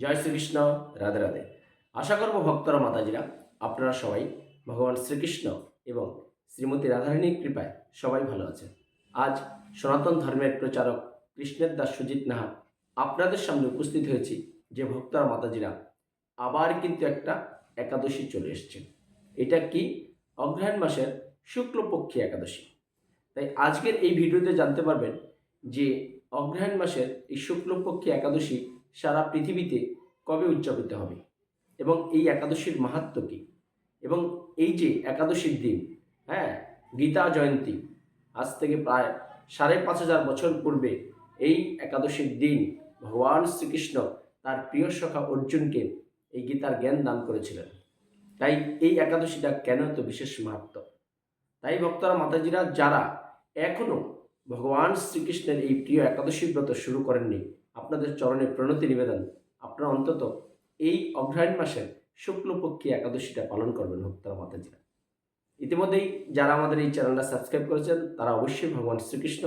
জয় শ্রীকৃষ্ণ রাধে রাধে। আশা করব ভক্তরা, মাতাজিরা, আপনারা সবাই ভগবান শ্রীকৃষ্ণ এবং শ্রীমতী রাধারানীর কৃপায় সবাই ভালো আছেন। আজ সনাতন ধর্মের প্রচারক কৃষ্ণের দাস সুজিত নাহা আপনাদের সামনে উপস্থিত হয়েছি যে ভক্তরা, মাতাজিরা, আবার কিন্তু একটা একাদশী চলে এসছে। এটা কি? অগ্রহায়ণ মাসের শুক্লপক্ষী একাদশী। তাই আজকের এই ভিডিওতে জানতে পারবেন যে অগ্রহায়ণ মাসের এই শুক্লপক্ষী একাদশী সারা পৃথিবীতে কবে উদযাপিত হবে? এবং এই একাদশীর মাহাত্ম কী? এবং এই যে একাদশীর দিন হ্যাঁ গীতা জয়ন্তী, আজ থেকে প্রায় সাড়ে পাঁচ হাজার বছর পূর্বে এই একাদশীর দিন ভগবান শ্রীকৃষ্ণ তার প্রিয় সখা অর্জুনকে এই গীতার জ্ঞান দান করেছিলেন। তাই এই একাদশীটা কেন এত বিশেষ মাহাত্ম? তাই ভক্তরা, মাতাজিরা, যারা এখনও ভগবান শ্রীকৃষ্ণের এই প্রিয় একাদশী ব্রত শুরু করেননি আপনাদের চরণে প্রণতি নিবেদন। আপনারা অন্তত এই অগ্রহায়ণ মাসের শুক্লপক্ষী একাদশীটা পালন করবেন, ভক্তরা, মাতাজিরা। ইতিমধ্যেই যারা আমাদের এই চ্যানেলটা সাবস্ক্রাইব করেছেন, তারা অবশ্যই ভগবান শ্রীকৃষ্ণ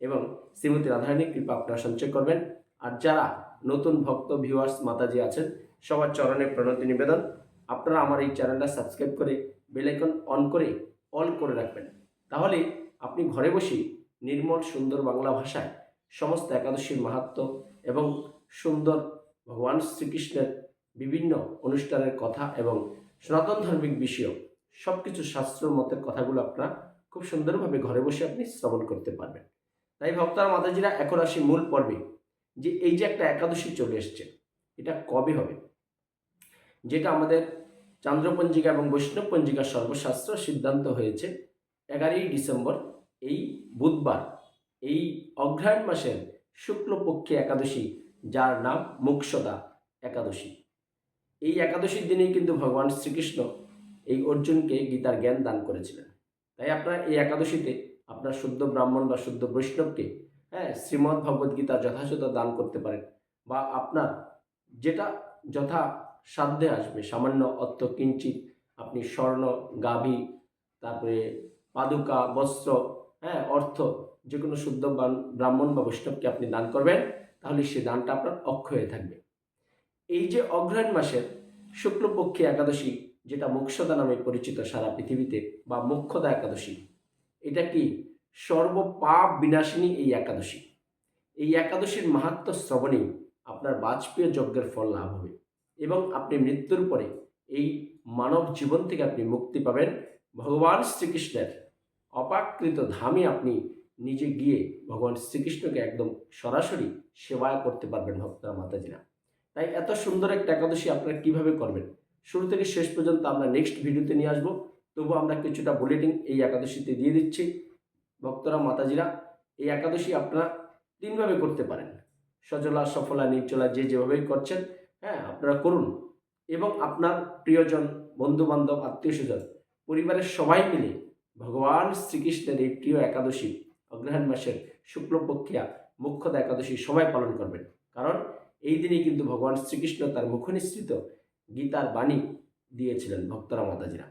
এবং শ্রীমতী রাধারানীর কৃপা আপনারা সঞ্চয় করবেন। আর যারা নতুন ভক্ত ভিউয়ার্স মাতাজি আছেন, সবার চরণে প্রণতি নিবেদন। আপনারা আমার এই চ্যানেলটা সাবস্ক্রাইব করে বেলাইকন অন করে অল করে রাখবেন। তাহলে আপনি ঘরে বসেই নির্মল সুন্দর বাংলা ভাষায় সমস্ত একাদশীর মাহাত্ম এবং সুন্দর ভগবান শ্রীকৃষ্ণের বিভিন্ন অনুষ্ঠানের কথা এবং সনাতন ধার্মিক বিষয় সব কিছু শাস্ত্র মতের কথাগুলো আপনারা খুব সুন্দরভাবে ঘরে বসে আপনি শ্রবণ করতে পারবেন। তাই ভক্তার মাতাজিরা এখন আসি মূল পর্বে, যে এই যে একটা একাদশী চলে এসছে, এটা কবে হবে? যেটা আমাদের চান্দ্রপঞ্জিকা এবং বৈষ্ণব পঞ্জিকার সর্বশাস্ত্র সিদ্ধান্ত হয়েছে এগারোই ডিসেম্বর, এই বুধবার। এই অগ্রহায়ণ মাসের শুক্লপক্ষে একাদশী, যার নাম মুক্ষদা একাদশী। এই একাদশীর দিনেই কিন্তু ভগবান শ্রীকৃষ্ণ এই অর্জুনকে গীতার জ্ঞান দান করেছিলেন। তাই আপনারা এই একাদশীতে আপনার শুদ্ধ ব্রাহ্মণ বা শুদ্ধ বৈষ্ণবকে হ্যাঁ শ্রীমদ্ ভগবদ্ গীতা যথাযথ দান করতে পারেন বা আপনার যেটা যথা সাধ্যে আসবে, সামান্য অর্থ কিঞ্চিত আপনি স্বর্ণ, গাভী, তারপরে পাদুকা, বস্ত্র হ্যাঁ অর্থ যে কোনো শুদ্ধ ব্রাহ্মণ বা বৈষ্ণবকে আপনি দান করবেন, তাহলে সেই দানটা আপনার অক্ষয় থাকবে। এই যে অগ্রহায়ণ মাসের শুক্লপক্ষে একাদশী, যেটা মোক্ষদা নামে পরিচিত সারা পৃথিবীতে, বা মোক্ষদা একাদশী, এটা কি সর্বপাপ বিনাশিনী এই একাদশী? এই একাদশীর মাহাত্ম শ্রবণেই আপনার বাজপেয় যজ্ঞের ফল লাভ হবে এবং আপনি মৃত্যুর পরে এই মানব জীবন থেকে আপনি মুক্তি পাবেন ভগবান শ্রীকৃষ্ণের। অপাকৃত ধামে আপনি নিজে গিয়ে ভগবান শ্রীকৃষ্ণকে একদম সরাসরি সেবা করতে পারবেন ভক্তরা মাতাজিরা। তাই এত সুন্দর একটা একাদশী আপনারা কীভাবে করবেন? শুরু থেকে শেষ পর্যন্ত আমরা নেক্সট ভিডিওতে নিয়ে আসব। তবু আমরা কিছুটা বুলেটিন এই একাদশীতে দিয়ে দিচ্ছি। ভক্তরা, মাতাজিরা, এই একাদশী আপনারা তিনভাবে করতে পারেন। সজলা, সফলা, নির্জলা, যে যেভাবেই করছেন হ্যাঁ আপনারা করুন। এবং আপনার প্রিয়জন বন্ধু বান্ধব আত্মীয় স্বজন পরিবারের সবাই মিলে ভগবান শ্রীকৃষ্ণের এই প্রিয় একাদশী অগ্রহায়ণ মাসের শুক্লপক্ষিয়া মুখ্যদা একাদশী সবাই পালন করবেন। কারণ এই দিনে কিন্তু ভগবান শ্রীকৃষ্ণ তার মুখনিসৃত গীতার বাণী দিয়েছিলেন ভক্তরা, মাতাজিরা।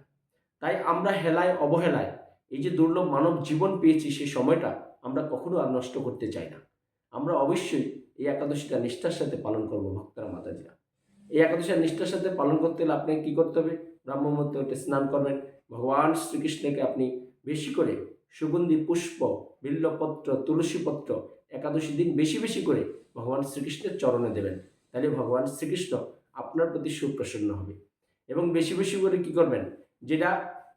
তাই আমরা হেলায় অবহেলায় এই যে দুর্লভ মানব জীবন পেয়েছি সেই সময়টা আমরা কখনো আর নষ্ট করতে চাই না। আমরা অবশ্যই এই একাদশীটা নিষ্ঠার সাথে পালন করব ভক্তরা, মাতাজিরা। এই একাদশীটা নিষ্ঠার সাথে পালন করতে হলে আপনাকে কী করতে হবে? ব্রাহ্মমূর্তে উঠে স্নান করবেন ভগবান শ্রীকৃষ্ণকে আপনি বেশি করে সুগন্ধি, পুষ্প, বিল্লপত্র, তুলসীপত্র একাদশী দিন বেশি বেশি করে ভগবান শ্রীকৃষ্ণের চরণে দেবেন। তাহলে ভগবান শ্রীকৃষ্ণ আপনার প্রতি সুপ্রসন্ন হবে। এবং বেশি বেশি করে কি করবেন? যেটা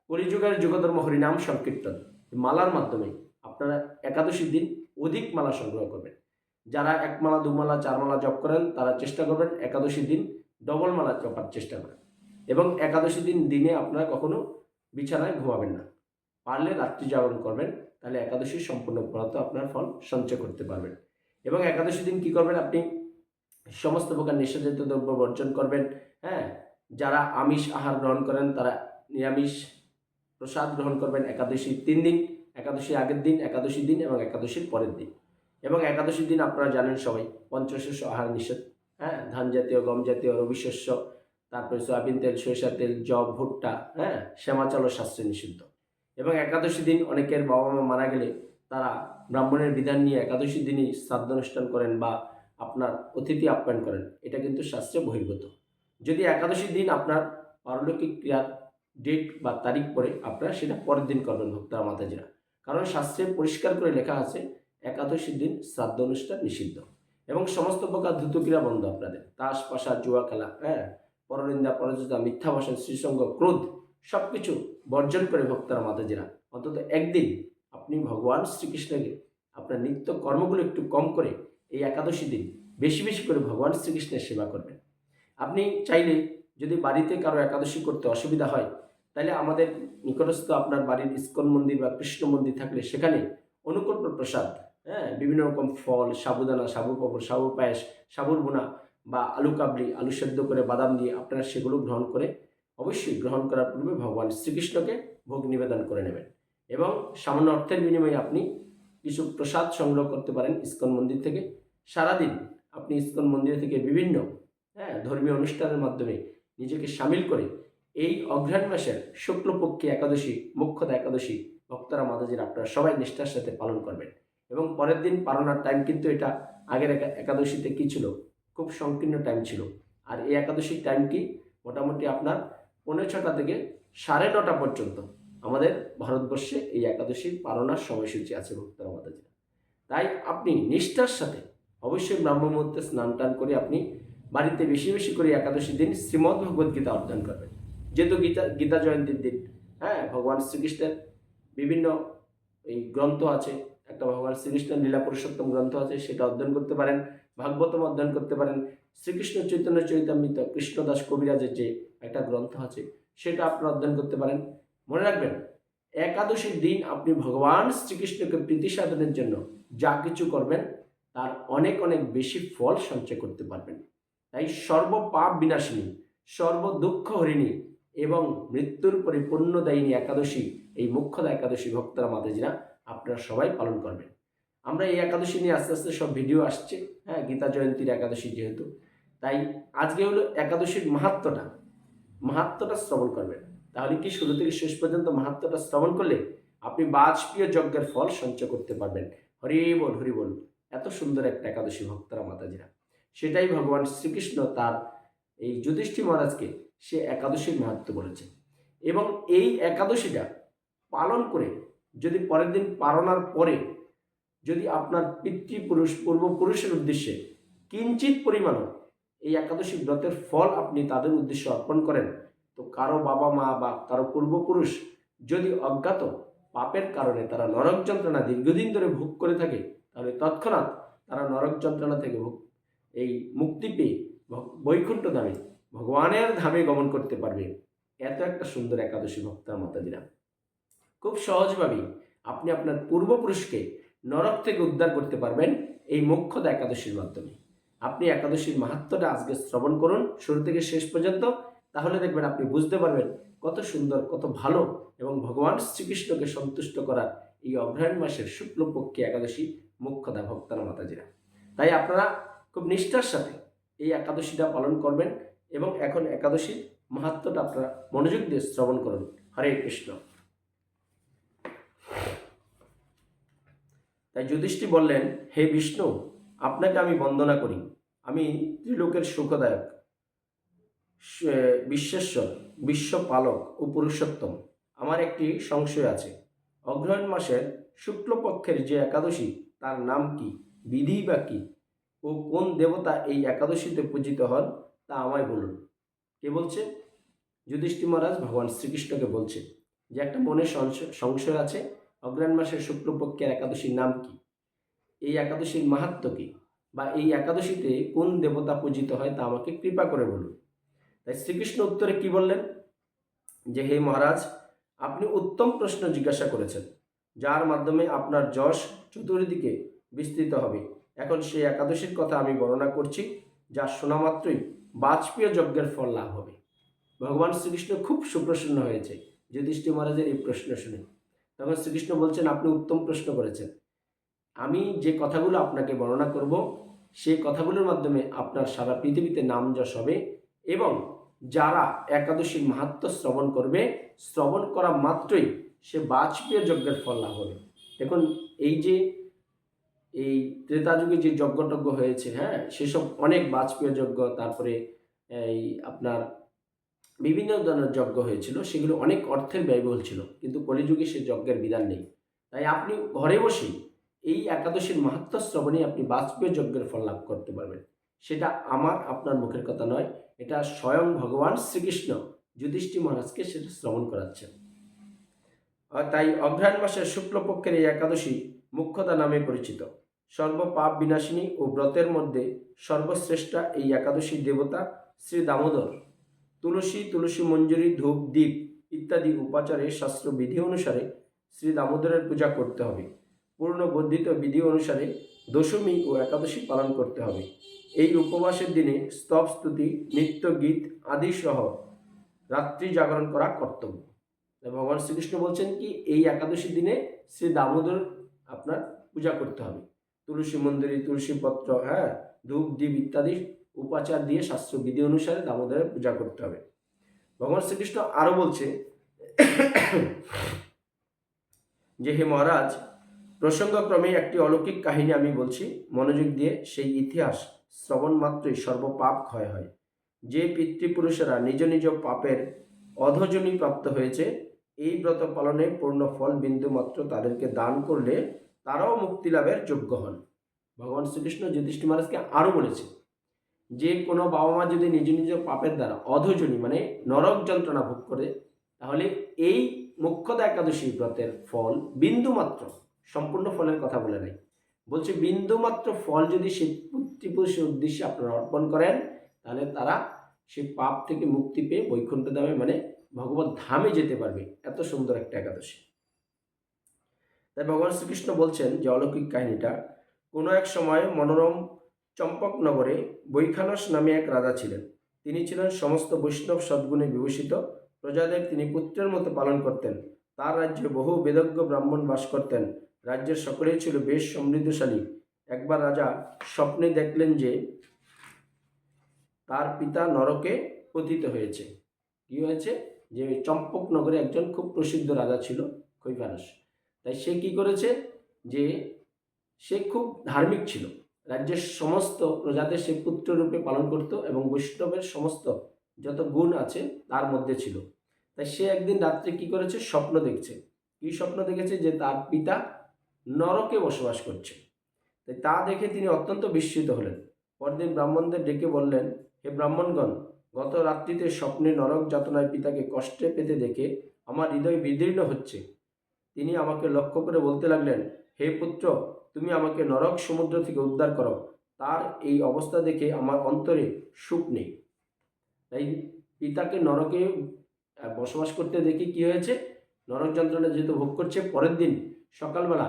কলিযুগের যুগধর্ম হরিনাম সংকীর্তন মালার মাধ্যমে আপনারা একাদশীর দিন অধিক মালা সংগ্রহ করবেন। যারা এক মালা, দু মালা, চার মালা জপ করেন, তারা চেষ্টা করবেন একাদশীর দিন ডবল মালা জপার চেষ্টা করেন এবং একাদশী দিন দিনে আপনারা কখনো বিছানায় ঘুমাবেন না। পারলে রাত্রি জাগরণ করবেন, তাহলে একাদশীর সম্পূর্ণ ফলত আপনার ফল সঞ্চয় করতে পারবেন। এবং একাদশী দিন কি করবেন আপনি? সমস্ত প্রকার নেশাজাতীয় দ্রব্য বর্জন করবেন হ্যাঁ? যারা আমিষ আহার গ্রহণ করেন, তারা নিরামিষ প্রসাদ গ্রহণ করবেন একাদশীর তিন দিন, একাদশীর আগের দিন একাদশী দিন এবং একাদশীর পরের দিন। এবং একাদশীর দিন আপনারা জানেন সবাই, পঞ্চশস্য আহার নিষেধ হ্যাঁ? ধান জাতীয় গম জাতীয় রবি শস্য তারপরে সয়াবিন তেল সরিষা তেল, জব, ভুট্টা হ্যাঁ শ্যামাচল শাস্ত্রে নিষিদ্ধ। এবং একাদশী দিন অনেকের বাবা মা মারা গেলে তারা ব্রাহ্মণের বিধান নিয়ে একাদশী দিনই শ্রাদ্ধ অনুষ্ঠান করেন বা আপনার অতিথি আপ্যায়ন করেন। এটা কিন্তু শাস্ত্রে বহির্গত যদি একাদশী দিন আপনার পারলৌকিক ক্রিয়ার ডেট বা তারিখ পরে আপনারা সেটা পরের দিন করবেন, ভক্তরা, মাতাজিরা। কারণ শাস্ত্রে পরিষ্কার করে লেখা আছে একাদশীর দিন শ্রাদ্ধ অনুষ্ঠান নিষিদ্ধ। এবং সমস্ত প্রকার দ্রুত ক্রিয়া বন্ধ আপনাদের। তাস, পাশা, জুয়া, খেলা হ্যাঁ পরনিন্দা পরযোজা মিথ্যা ভাষণ, শ্রীসঙ্গ, ক্রোধ সব কিছু বর্জন করে ভক্তরা মাতাজিরা অন্তত একদিন আপনি ভগবান শ্রীকৃষ্ণকে, আপনার নিত্য কর্মগুলো একটু কম করে এই একাদশী দিন বেশি বেশি করে ভগবান শ্রীকৃষ্ণের সেবা করবেন। আপনি চাইলে যদি বাড়িতে কারও একাদশী করতে অসুবিধা হয় তাহলে আমাদের নিকটস্থ আপনার বাড়ির ইস্কন মন্দির বা কৃষ্ণ মন্দির থাকলে সেখানে অনুকল্প প্রসাদ হ্যাঁ বিভিন্ন রকম ফল, সাবুদানা সাবু পাপড় সাবু পায়েস, সাবুর বোনা বা আলু কাবলি, আলু সেদ্ধ করে বাদাম দিয়ে আপনারা সেগুলো গ্রহণ করে অবশ্যই গ্রহণ করার পূর্বে ভগবান শ্রীকৃষ্ণকে ভোগ নিবেদন করে নেবেন। এবং সামান্য অর্থের বিনিময়ে আপনি কিছু প্রসাদ সংগ্রহ করতে পারেন ইস্কন মন্দির থেকে। সারাদিন আপনি ইস্কন মন্দির থেকে বিভিন্ন হ্যাঁ ধর্মীয় অনুষ্ঠানের মাধ্যমে নিজেকে সামিল করে এই অঘ্রাণ মাসের শুক্লপক্ষী একাদশী, মুখ্যতা একাদশী, ভক্তরা, মাতাজির, আপনারা সবাই নিষ্ঠার সাথে পালন করবেন। এবং পরের দিন পালনার টাইম কিন্তু এটা আগের একা- একাদশীতে কী ছিল? খুব সংকীর্ণ টাইম ছিল। আর এই একাদশীর টাইম কি? মোটামুটি আপনার পনেরো ছটা থেকে সাড়ে নটা পর্যন্ত আমাদের ভারতবর্ষে এই একাদশীর পালনার সময়সূচি আছে ভক্তরা তাই আপনি নিষ্ঠার সাথে অবশ্যই ব্রাহ্ম মুহূর্তে স্নান টান করে আপনি বাড়িতে বেশি বেশি করে একাদশী দিন শ্রীমদ্ ভগবদ গীতা অধ্যয়ন করবেন। যেহেতু গীতা গীতা জয়ন্তীর দিন হ্যাঁ ভগবান শ্রীকৃষ্ণের বিভিন্ন এই গ্রন্থ আছে, একটা ভগবান শ্রীকৃষ্ণের লীলা পুরুষোত্তম গ্রন্থ আছে, সেটা অধ্যয়ন করতে পারেন। ভাগবতম অধ্যয়ন করতে পারেন। শ্রীকৃষ্ণ চৈতন্য চৈতামৃত কৃষ্ণদাস কবিরাজের যে একটা গ্রন্থ আছে, সেটা আপনারা অধ্যয়ন করতে পারেন। মনে রাখবেন, একাদশীর দিন আপনি ভগবান শ্রীকৃষ্ণকে প্রীতি সাধনের জন্য যা কিছু করবেন, তার অনেক অনেক বেশি ফল সঞ্চয় করতে পারবেন। তাই সর্ব পাপ বিনাশিনী সর্ব দুঃখ হরিণী এবং মৃত্যুর পরিপূর্ণদায়িনী একাদশী, এই মুখ্যদা একাদশী ভক্তরা, মাতাজিরা, আপনারা সবাই পালন করবেন। আমরা এই একাদশী নিয়ে আস্তে আস্তে সব ভিডিও আসছে। হ্যাঁ গীতা জয়ন্তীর একাদশী যেহেতু। তাই আজকে হলো একাদশীর মাহাত্মটা মাহাত্মটা শ্রবণ করবেন। তাহলে কি শুরু থেকে শেষ পর্যন্ত মাহাত্মটা শ্রবণ করলে আপনি বাজপেয়ী যজ্ঞের ফল সঞ্চয় করতে পারবেন। হরি বল হরি বল। এত সুন্দর একটা একাদশী ভক্তরা মাতাজিরা। সেটাই ভগবান শ্রীকৃষ্ণ তার এই যুধিষ্ঠি মহারাজকে সে একাদশীর মাহাত্ম বলেছে। এবং এই একাদশীটা পালন করে যদি পরের দিন পালনার পরে যদি আপনার পিতৃপুরুষ, পূর্বপুরুষের উদ্দেশ্যে কিঞ্চিত পরিমাণও এই একাদশী ব্রতের ফল আপনি তাদের উদ্দেশ্যে অর্পণ করেন, তো কারও বাবা মা বা কারও পূর্বপুরুষ যদি অজ্ঞাত, পাপের কারণে তারা নরক যন্ত্রণা দীর্ঘদিন ধরে ভোগ করে থাকে, তাহলে তৎক্ষণাৎ তারা নরক যন্ত্রণা থেকে ভোগ, এই মুক্তি পেয়ে বৈকুণ্ঠ ধামে, ভগবানের ধামে গমন করতে পারবে। এত একটা সুন্দর একাদশী ভক্তার মাতাজিরা। খুব সহজভাবেই আপনি আপনার পূর্বপুরুষকে নরক থেকে উদ্ধার করতে পারবেন এই মোক্ষদা একাদশীর মাধ্যমে। আপনি একাদশীর মাহাত্মটা আজকে শ্রবণ করুন, শুরু থেকে শেষ পর্যন্ত, তাহলে দেখবেন আপনি বুঝতে পারবেন কত সুন্দর, কত ভালো এবং ভগবান শ্রীকৃষ্ণকে সন্তুষ্ট করার এই অগ্রহায়ণ মাসের শুক্লপক্ষী একাদশী মুখ্যদা ভক্তার মাতাজিরা। তাই আপনারা খুব নিষ্ঠার সাথে এই একাদশীটা পালন করবেন এবং এখন একাদশীর মাহাত্মটা আপনারা মনোযোগ দিয়ে শ্রবণ করুন। হরে কৃষ্ণ। তাই যুধিষ্ঠি বললেন, হে বিষ্ণু, আপনাকে আমি বন্দনা করি। আমি ত্রিলোকের সুখদায়ক বিশ্বেশ্বর, বিশ্বপালক ও পুরুষোত্তম। আমার একটি সংশয় আছে। অগ্রহায়ণ মাসের শুক্লপক্ষের যে একাদশী, তার নাম কি, বিধি বা কি? ও কোন দেবতা এই একাদশীতে পূজিত হন, তা আমায় বলুন। কে বলছে? যুধিষ্ঠি মহারাজ ভগবান শ্রীকৃষ্ণকে বলছে। যে একটা মনে সংশয় আছে অগ্রহায়ণ মাসের শুক্লপক্ষের একাদশীর নাম কি? এই একাদশীর মাহাত্ম কি? বা এই একাদশীতে কোন দেবতা পূজিত হয় তা আমাকে কৃপা করে বলুন। তাই শ্রীকৃষ্ণ উত্তরে কি বললেন? যে হে মহারাজ, আপনি উত্তম প্রশ্ন জিজ্ঞাসা করেছেন, যার মাধ্যমে আপনার যশ চতুর্দিকে বিস্তৃত হবে। এখন সেই একাদশীর কথা আমি বর্ণনা করছি, যা শোনা মাত্রই বাজপেয় যজ্ঞের ফল লাভ হবে। ভগবান শ্রীকৃষ্ণ খুব সুপ্রসন্ন হয়েছে। যুধিষ্ঠির মহারাজের এই প্রশ্ন শুনে। তখন শ্রীকৃষ্ণ বলছেন, আপনি উত্তম প্রশ্ন করেছেন। আমি যে কথাগুলো আপনাকে বর্ণনা করব সেই কথাগুলোর মাধ্যমে আপনার সারা পৃথিবীতে নাম যশ হবে এবং যারা একাদশীর মাহাত্ম শ্রবণ করবে, শ্রবণ করা মাত্রই সে বাজপেয় যজ্ঞের ফল লাভ হবে। দেখুন, এই যে, এই ত্রেতা যুগে যে যজ্ঞটজ্ঞ হয়েছে হ্যাঁ সেসব অনেক বাজপেয় যজ্ঞ, তারপরে এই আপনার বিভিন্ন ধরনের যজ্ঞ হয়েছিল, সেগুলো অনেক অর্থের ব্যয়বহুল ছিল, কিন্তু কলিযুগে সে যজ্ঞের বিধান নেই। তাই আপনি ঘরে বসেই এই একাদশীর মাহাত্ম শ্রবণে আপনি বাজপেয় যজ্ঞের ফল লাভ করতে পারবেন। সেটা আমার, আপনার মুখের কথা নয়, এটা স্বয়ং ভগবান শ্রীকৃষ্ণ যুধিষ্ঠির মহারাজকে সেটা শ্রবণ করাচ্ছেন। তাই অগ্রহায়ণ মাসের শুক্লপক্ষের এই একাদশী মুখ্যতা নামে পরিচিত। সর্বপাপ বিনাশিনী ও ব্রতের মধ্যে সর্বশ্রেষ্ঠা এই একাদশী দেবতা শ্রী দামোদর তুলসী তুলসী মঞ্জুরি, ধূপ দ্বীপ ইত্যাদি উপাচারে শাস্ত্র বিধি অনুসারে শ্রী দামোদরের পূজা করতে হবে। পূর্ণ বর্ধিত বিধি অনুসারে দশমী ও একাদশী পালন করতে হবে। এই উপবাসের দিনে স্তব স্তুতি, নৃত্য গীত আদি সহ রাত্রি জাগরণ করা কর্তব্য। ভগবান শ্রীকৃষ্ণ বলছেন কি, এই একাদশী দিনে শ্রী দামোদর আপনার পূজা করতে হবে। তুলসী মন্দিরে তুলসী পত্র হ্যাঁ ধূপ দ্বীপ ইত্যাদি উপাচার দিয়ে শাস্ত্র বিধি অনুসারে দামোদরের পূজা করতে হবে। ভগবান শ্রীকৃষ্ণ আরও বলছে, যে হে মহারাজ, প্রসঙ্গক্রমে একটি অলৌকিক কাহিনী আমি বলছি। মনোযোগ দিয়ে সেই ইতিহাস শ্রবণ মাত্রই সর্বপাপ ক্ষয় হয়। যে পিতৃপুরুষেরা নিজ নিজ পাপের অধজনী প্রাপ্ত হয়েছে, এই ব্রত পালনে পূর্ণ ফল বিন্দু মাত্র তাদেরকে দান করলে তারাও মুক্তি লাভের যোগ্য হন। ভগবান শ্রীকৃষ্ণ যুধিষ্ঠি মহারাজকে আরও বলেছে যে কোনো বাবা মা যদি নিজ নিজ পাপের দ্বারা অধজনী মানে নরক যন্ত্রণা ভোগ করে, তাহলে এই মুখ্যতা একাদশী ব্রতের ফল বিন্দুমাত্র, সম্পূর্ণ ফলের কথা বলে নাই। বলছে বিন্দুমাত্র ফল যদি সে পিতৃপুরুষের উদ্দেশ্যে আপনারা অর্পণ করেন, তাহলে তারা সে পাপ থেকে মুক্তি পেয়ে বৈকুণ্ঠ ধামে মানে ভগবত ধামে যেতে পারবে। এত সুন্দর একটা একাদশী। তাই ভগবান শ্রীকৃষ্ণ বলছেন যে অলৌকিক কাহিনীটা, কোনো এক সময় মনোরম চম্পকনগরে বৈখানস নামে এক রাজা ছিলেন। তিনি ছিলেন সমস্ত বৈষ্ণব সদ্গুণে বিভূষিত। প্রজাদের তিনি পুত্রের মতো পালন করতেন। তার রাজ্যে বহু বেদজ্ঞ ব্রাহ্মণ বাস করতেন। রাজ্যের সকলেই ছিল বেশ সমৃদ্ধশালী। একবার রাজা স্বপ্নে দেখলেন যে তার পিতা নরকে পতিত হয়েছে। কি হয়েছে? যে চম্পকনগরে একজন খুব প্রসিদ্ধ রাজা ছিল কৈফানস তাই সে কি করেছে? যে সে খুব ধার্মিক ছিল। রাজ্যের সমস্ত প্রজাদের সে পুত্ররূপে পালন করত এবং বৈষ্ণবের সমস্ত যত গুণ আছে তার মধ্যে ছিল। তাই সে একদিন রাত্রে কি করেছে? স্বপ্ন দেখছে। কি স্বপ্ন দেখেছে? যে তার পিতা নরকে বসবাস করছে। তাই তা দেখে তিনি অত্যন্ত বিস্মিত হলেন। পরদিন ব্রাহ্মণদের ডেকে বললেন, হে ব্রাহ্মণগণ, গত রাত্রিতে স্বপ্নে নরক যাতনায় পিতাকে কষ্টে পেতে দেখে আমার হৃদয় বিদীর্ণ হচ্ছে। তিনি আমাকে লক্ষ্য করে বলতে লাগলেন, হে পুত্র তুমি আমাকে নরক সমুদ্র থেকে উদ্ধার করো। তার এই অবস্থা দেখে আমার অন্তরে সুখ নেই। তাই পিতাকে নরকে বসবাস করতে দেখে কি হয়েছে? নরক যন্ত্রণা যেহেতু ভোগ করছে, পরের দিন সকালবেলা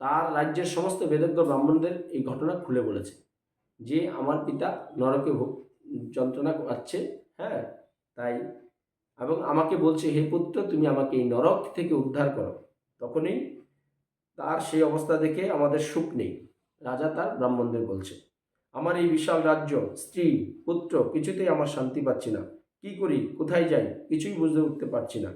তার রাজ্যের সমস্ত বেদজ্ঞ ব্রাহ্মণদের এই ঘটনা খুলে বলেছে যে আমার পিতা নরকে ভোগ, যন্ত্রণা পাচ্ছে হ্যাঁ? তাই এবং আমাকে বলছে, হে পুত্র, তুমি আমাকে এই নরক থেকে উদ্ধার করো। তখনই তার সেই অবস্থা দেখে আমাদের সুখ নেই। রাজা তার ব্রাহ্মণদের বলছে, আমার এই বিশাল রাজ্য, স্ত্রী, পুত্র, কিছুতেই আমার শান্তি পাচ্ছি না। কি করি? কোথায় যাই? কিছুই বুঝতে উঠতে পারছি না।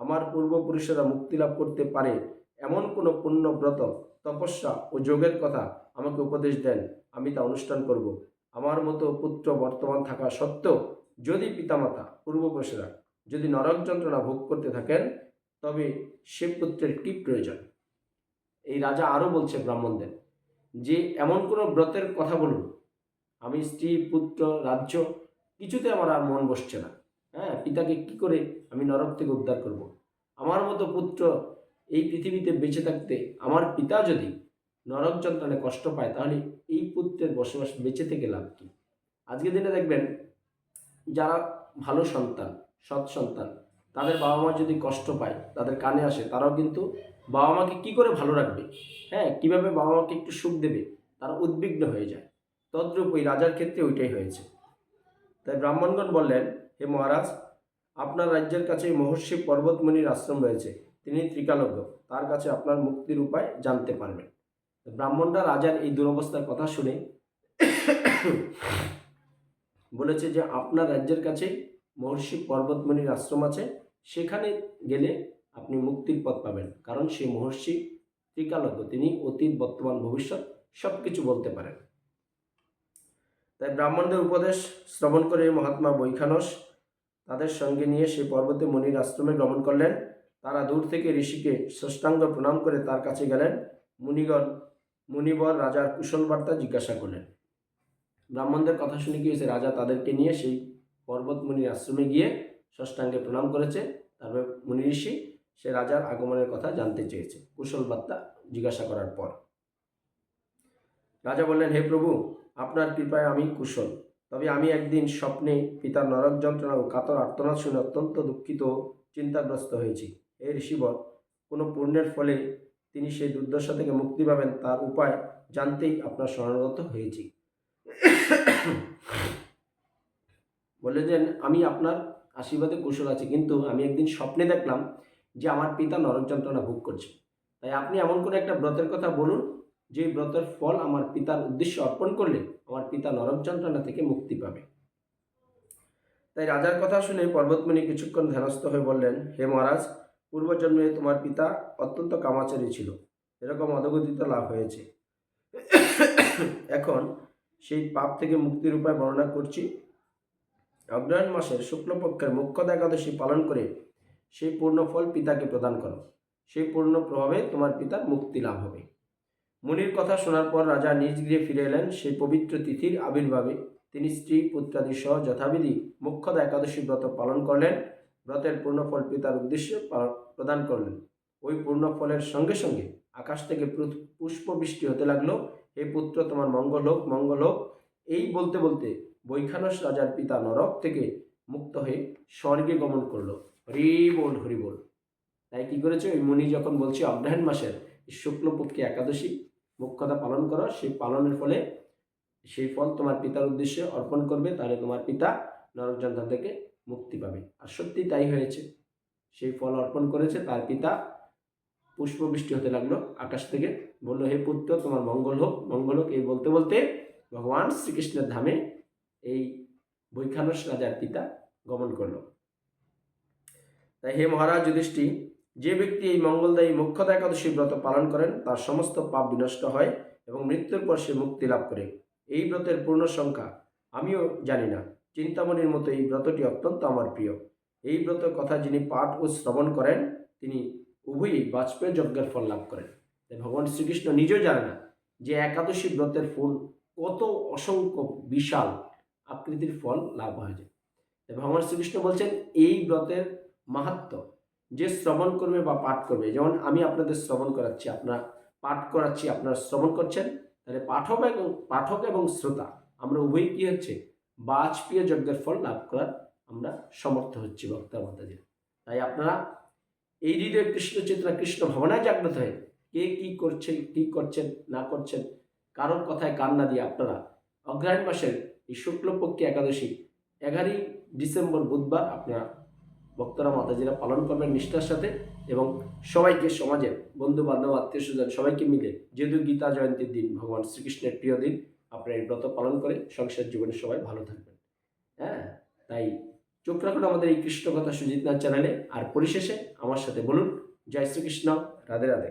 আমার পূর্বপুরুষেরা মুক্তি লাভ করতে পারে এমন কোনো পুণ্য ব্রত তপস্যা ও যোগের কথা আমাকে উপদেশ দেন। আমি তা অনুষ্ঠান করব। আমার মতো পুত্র বর্তমান থাকা সত্ত্বেও যদি পিতামাতা, পূর্বপুরুষেরা যদি নরক যন্ত্রণা ভোগ করতে থাকেন, তবে সে পুত্রের কি প্রয়োজন? এই রাজা আরও বলছে ব্রাহ্মণদের যে, এমন কোনো ব্রতের কথা বলুন। আমি স্ত্রী, পুত্র, রাজ্য, কিছুতে আমার আর মন বসছে না। হ্যাঁ পিতাকে কি করে আমি নরক থেকে উদ্ধার করব। আমার মতো পুত্র এই পৃথিবীতে বেঁচে থাকতে আমার পিতা যদি নরক যন্ত্রণায় কষ্ট পায়, তাহলে এই পুত্রের বসবাস বেঁচে থেকে লাভ কী? আজকের দিনে দেখবেন, যারা ভালো সন্তান, সৎ সন্তান, তাদের বাবা মা যদি কষ্ট পায়, তাদের কানে আসে, তারাও কিন্তু বাবা মাকে কী করে ভালো রাখবে? হ্যাঁ কীভাবে বাবা মাকে একটু সুখ দেবে? তারা উদ্বিগ্ন হয়ে যায়। তদ্রূপ ওই রাজার ক্ষেত্রে ওইটাই হয়েছে। তাই ব্রাহ্মণগণ বললেন, হে মহারাজ, আপনার রাজ্যের কাছে মহর্ষি পর্বতমণির আশ্রম রয়েছে। তিনি ত্রিকালজ্ঞ। তার কাছে আপনার মুক্তির উপায় জানতে পারবেন। ব্রাহ্মণরা রাজার এই দুরবস্থার কথা শুনে বলেছে যে, আপনার রাজ্যের কাছে মহর্ষি পর্বতমণির আশ্রম আছে। সেখানে গেলে আপনি মুক্তির পথ পাবেন। কারণ সেই মহর্ষি ত্রিকালজ্ঞ, তিনি অতীত, বর্তমান, ভবিষ্যৎ সব কিছু বলতে পারেন। তাই ব্রাহ্মণদের উপদেশ শ্রবণ করে মহাত্মা বৈখানস তাদের সঙ্গে নিয়ে সেই পর্বতে মুনির আশ্রমে গমন করলেন। তারা দূর থেকে ঋষিকে ষষ্ঠাঙ্গ প্রণাম করে তার কাছে গেলেন। মুনিগণ, মুনিবর রাজার কুশল বার্তা জিজ্ঞাসা করলেন। ব্রাহ্মণদের কথা শুনে কি রাজা তাদেরকে নিয়ে সেই পর্বত মুনির আশ্রমে গিয়ে ষষ্ঠাঙ্গে প্রণাম করেছে। তারপরে মুনি ঋষি সে রাজার আগমনের কথা জানতে চেয়েছে। কুশল বার্তা জিজ্ঞাসা করার পর। রাজা বললেন, হে প্রভু, আপনার কৃপায় আমি কুশল। তবে আমি একদিন স্বপ্নে পিতার নরক যন্ত্রণা ও কাতর আর্তনাদ শুনে অত্যন্ত দুঃখিত চিন্তাগ্রস্ত হয়েছি। এই ঋষিবর, কোনো পুণ্যের ফলে তিনি সেই দুর্দশা থেকে মুক্তি পাবেন তার উপায় জানতেই আপনার শরণাগত হয়েছি। বলে যে, আমি আপনার আশীর্বাদে কুশল আছি, কিন্তু আমি একদিন স্বপ্নে দেখলাম যে আমার পিতা নরক যন্ত্রণা ভোগ করছে। তাই আপনি এমন করে একটা ব্রতের কথা বলুন, যে ব্রতের ফল আমার পিতার উদ্দেশ্যে অর্পণ করলে আমার পিতা নরক যন্ত্রণা থেকে মুক্তি পাবে। তাই রাজার কথা শুনে পর্বতমণি কিছুক্ষণ ধ্যানস্থ হয়ে বললেন, হে মহারাজ, পূর্বজন্মে তোমার পিতা অত্যন্ত কামাচারী ছিল। এরকম অধগতিত লাভ হয়েছে। এখন সেই পাপ থেকে মুক্তির উপায় বর্ণনা করছি। অগ্রহায়ণ মাসের শুক্লপক্ষের মুখ্যদ একাদশী পালন করে সেই পূর্ণ ফল পিতাকে প্রদান করো। সেই পূর্ণ প্রভাবে তোমার পিতার মুক্তি লাভ হবে। মুনির কথা শোনার পর রাজা নিজ গৃহে ফিরে এলেন। সেই পবিত্র তিথির আবির্ভাবে তিনি স্ত্রী, পুত্রাদি সহ যথাবিধি মুখ্যদা একাদশী ব্রত পালন করলেন। ব্রতের পূর্ণফল পিতার উদ্দেশ্যে প্রদান করলেন। ওই পূর্ণফলের সঙ্গে সঙ্গে আকাশ থেকে পুষ্প বৃষ্টি হতে লাগল। হে পুত্র, তোমার মঙ্গল হোক মঙ্গল হোক। এই বলতে বলতে বৈখানস রাজার পিতা নরক থেকে মুক্ত হয়ে স্বর্গে গমন করল। হরি বল হরি বল। তাই কি করেছে? ওই মুনি যখন বলছে অগ্রহায়ণ মাসের শুক্লপক্ষে একাদশী মুখ্যতা পালন করো, সেই পালনের ফলে সেই ফল তোমার পিতার উদ্দেশ্যে অর্পণ করবে, তাহলে তোমার পিতা নরক যন্ত্রণা থেকে মুক্তি পাবে। আর সত্যি তাই হয়েছে। সেই ফল অর্পণ করেছে, তার পিতা পুষ্পবৃষ্টি হতে লাগল আকাশ থেকে, বলল, হে পুত্র, তোমার মঙ্গল হোক মঙ্গল হোক। এই বলতে বলতে ভগবান শ্রীকৃষ্ণের ধামে এই বৈখানস রাজার পিতা গমন করল। তাই হে মহারাজ যুধিষ্ঠি যে ব্যক্তি এই মঙ্গলদায়ী মুখ্যতা একাদশী ব্রত পালন করেন, তার সমস্ত পাপ বিনষ্ট হয় এবং মৃত্যুর পর সে মুক্তি লাভ করে। এই ব্রতের পূর্ণ সংখ্যা আমিও জানি না। চিন্তামণির মতো এই ব্রতটি অত্যন্ত আমার প্রিয়। এই ব্রতের কথা যিনি পাঠ ও শ্রবণ করেন, তিনি উভয়ই বাজপেয়ী যজ্ঞের ফল লাভ করেন। তাই ভগবান শ্রীকৃষ্ণ নিজেও জানে না যে একাদশী ব্রতের ফুল কত অসংখ্য বিশাল আকৃতির ফল লাভ হয়ে যায় তাই ভগবান শ্রীকৃষ্ণ বলছেন, এই ব্রতের মাহাত্ম। যে শ্রবণ করবে বা পাঠ করবে, যেমন আমি আপনাদের শ্রবণ করাচ্ছি, আপনার পাঠ করাচ্ছি, আপনারা শ্রবণ করছেন, তাহলে পাঠক এবং পাঠক এবং শ্রোতা, আমরা উভয়ই কী হচ্ছে? বাজপেয়ী যজ্ঞের ফল লাভ করার আমরা সমর্থ হচ্ছি বক্তা মাতাজির। তাই আপনারা এই হৃদয়ে কৃষ্ণ চেতনা কৃষ্ণ ভাবনায় জাগ্রত হয়ে, কে কি করছেন কি করছেন, না করছেন, কারোর কথায় কান না দিয়ে আপনারা অগ্রহায়ণ মাসের এই শুক্লপক্ষী একাদশী, এগারোই ডিসেম্বর বুধবার আপনারা ভক্তরা, মাতাজিরা পালন করবেন নিষ্ঠার সাথে এবং সবাইকে সমাজের বন্ধু বান্ধব, আত্মীয় স্বজন সবাইকে মিলে যেহেতু গীতা জয়ন্তীর দিন, ভগবান শ্রীকৃষ্ণের প্রিয় দিন, আপনারা এই ব্রত পালন করে সংসার জীবনে সবাই ভালো থাকবেন। হ্যাঁ তাই চোখ রাখুন আমাদের এই কৃষ্ণ কথা সুজিত নাথ চ্যানেলে। আর পরিশেষে আমার সাথে বলুন, জয় শ্রীকৃষ্ণ, রাধে রাধে।